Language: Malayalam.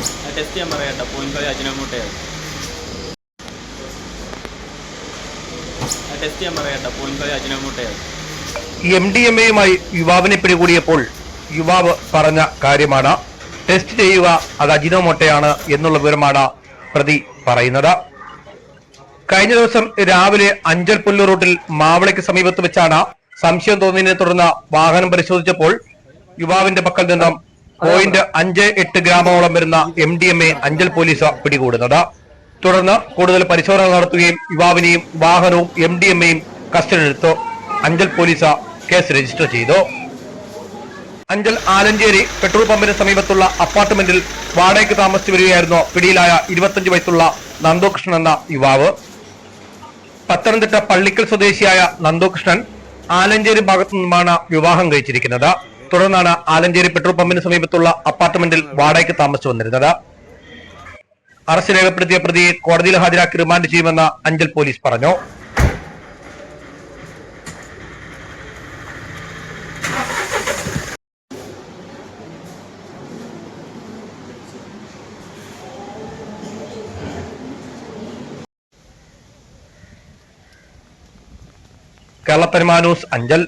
ടെസ്റ്റ് ചെയ്യാൻ പറയട്ടെ പോയിന്റ് ഫൈവ് അജിനോമോട്ടയാണ് അത് ടെസ്റ്റ് ചെയ്യാൻ പറയട്ടെ point five M D M എയുമായി യുവാവിനെ പിടികൂടിയപ്പോൾ യുവാവ് പറഞ്ഞ കാര്യമാണ്. ടെസ്റ്റ് ചെയ്യുക അത് അജിനോമോട്ടയാണ് എന്നുള്ള വിവരമാണ് പ്രതി പറയുന്നത്. കഴിഞ്ഞ ദിവസം രാവിലെ അഞ്ചൽ പുല്ലൂർ റൂട്ടിൽ മാവളയ്ക്ക് സമീപത്ത് വെച്ചാണ് സംശയം തോന്നിയതിനെ തുടർന്ന് വാഹനം പരിശോധിച്ചപ്പോൾ യുവാവിന്റെ പക്കൽ നിന്നും പോയിന്റ് അഞ്ച് എട്ട് ഗ്രാമോളം വരുന്ന M D M A Anchal police പിടികൂടുന്നത്. തുടർന്ന് കൂടുതൽ പരിശോധന നടത്തുകയും യുവാവിനെയും വാഹനവും എം ഡി എം എയും കസ്റ്റഡിയിലെടുത്തു അഞ്ചൽ പോലീസ് കേസ് രജിസ്റ്റർ ചെയ്തു. അഞ്ചൽ ആലഞ്ചേരി പെട്രോൾ പമ്പിന് സമീപത്തുള്ള അപ്പാർട്ട്മെന്റിൽ വാടകയ്ക്ക് താമസിച്ചു വരികയായിരുന്നു പിടിയിലായ ഇരുപത്തഞ്ച് വയസ്സുള്ള നന്ദോകൃഷ്ണൻ എന്ന യുവാവ്. പത്തനംതിട്ട പള്ളിക്കൽ സ്വദേശിയായ നന്ദോകൃഷ്ണൻ ആലഞ്ചേരി ഭാഗത്തു നിന്നുമാണ് വിവാഹം കഴിച്ചിരിക്കുന്നത്. തുടർന്നാണ് ആലഞ്ചേരി പെട്രോൾ പമ്പിന് സമീപത്തുള്ള അപ്പാർട്ട്മെന്റിൽ വാടകയ്ക്ക് താമസിച്ചു വന്നിരുന്നത്. അറസ്റ്റ് രേഖപ്പെടുത്തിയ പ്രതിയെ കോടതിയിൽ ഹാജരാക്കി റിമാൻഡ് ചെയ്യുമെന്ന് അഞ്ചൽ പോലീസ് പറഞ്ഞു. കേരള പരമാനൂസ് അഞ്ചൽ.